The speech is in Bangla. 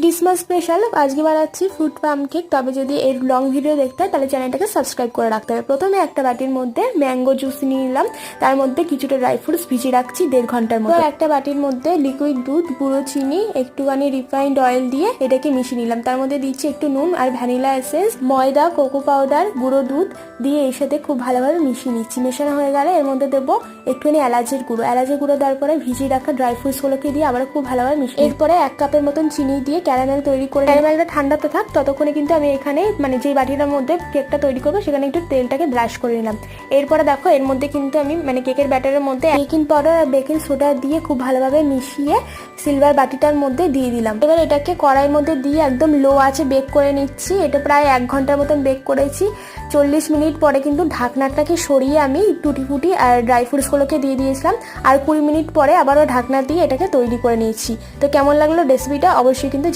ক্রিসমাস স্পেশাল আজকে বানাচ্ছি ফ্রুট পাম কেক তবে যদি এর লং ভিডিও দেখতে হয়, তাহলে চ্যানেলটাকে সাবস্ক্রাইব করে রাখতে হবে। প্রথমে একটা বাটির মধ্যে ম্যাঙ্গো জুস নিয়ে নিলাম। তার মধ্যে কিছুটা ড্রাই ফ্রুটস ভিজিয়ে রাখছি দেড় ঘণ্টার মতো। একটা বাটির মধ্যে লিকুইড দুধ, গুঁড়ো চিনি, একটুখানি রিফাইন্ড অয়েল দিয়ে এটাকে মিশিয়ে নিলাম। তার মধ্যে দিচ্ছি একটু নুন আর ভ্যানিলা এসেন্স ময়দা কোকো পাউডার গুঁড়ো দুধ দিয়ে এর সাথে খুব ভালোভাবে মিশিয়ে নিচ্ছি। মেশানো হয়ে গেলে এর মধ্যে দেবো একটুখানি এলাচের গুঁড়ো। এলাচের গুঁড়ো দেওয়ার পরে ভিজিয়ে রাখা ড্রাই ফ্রুটসগুলোকে দিয়ে আবার খুব ভালোভাবে মিশিয়ে এরপরে এক কাপের মতন চিনি দিয়ে ক্যারামেল তৈরি করে ক্যারামেলটা ঠান্ডাতে থাক, ততক্ষণে কিন্তু আমি এখানে মানে যে বাটিটার মধ্যে কেকটা তৈরি করব, সেখানে একটু তেলটাকে ব্রাশ করে নিলাম। এরপরে দেখো, এর মধ্যে কিন্তু আমি মানে কেকের ব্যাটারের মধ্যে বেকিং পাউডার আর বেকিং সোডা দিয়ে খুব ভালোভাবে মিশিয়ে সিলভার বাটিটার মধ্যে দিয়ে দিলাম। এবার এটাকে কড়াইয়ের মধ্যে দিয়ে একদম লো আছে বেক করে নিচ্ছি। এটা প্রায় এক ঘণ্টার মতন বেক করেছি। চল্লিশ মিনিট পরে কিন্তু ঢাকনাটাকে সরিয়ে আমি টুটি ফুটি আর ড্রাই ফ্রুটসগুলোকে দিয়ে দিয়েছিলাম। আর কুড়ি মিনিট পরে আবারও ঢাকনা দিয়ে এটাকে তৈরি করে নিয়েছি। তো কেমন লাগল রেসিপিটা অবশ্যই কিন্তু